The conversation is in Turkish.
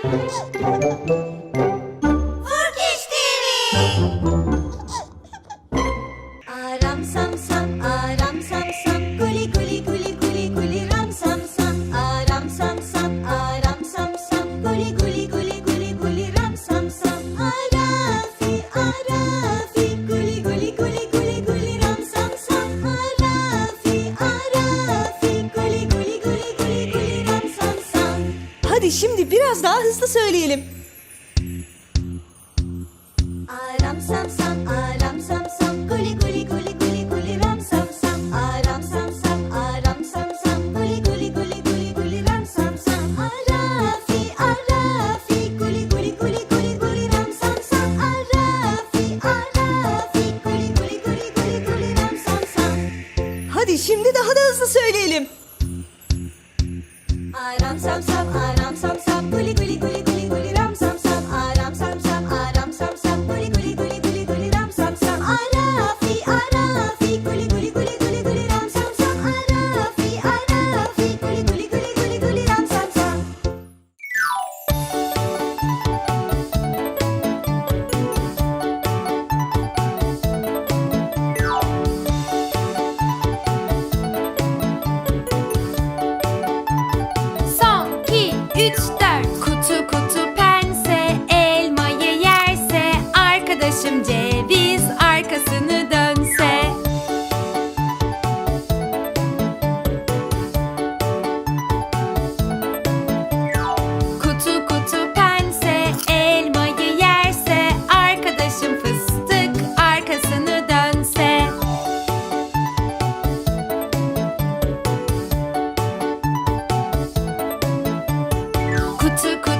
Turkish TV. Aram sam sam, aram sam sam, Hadi şimdi biraz daha hızlı söyleyelim. Aram sam sam, aram sam sam, guli guli guli guli guli ram sam sam. Aram sam sam, aram sam sam, guli guli guli guli guli ram sam sam. Arafi, arafi, guli guli guli guli guli ram sam sam. Arafi, arafi, guli guli guli guli guli ram sam sam. Hadi şimdi daha da hızlı söyleyelim. Aram sam sam, aram sam sam, guli dört. Kutu kutu pense elmayı yerse Arkadaşım ceviz arkasını dönse Kutu kutu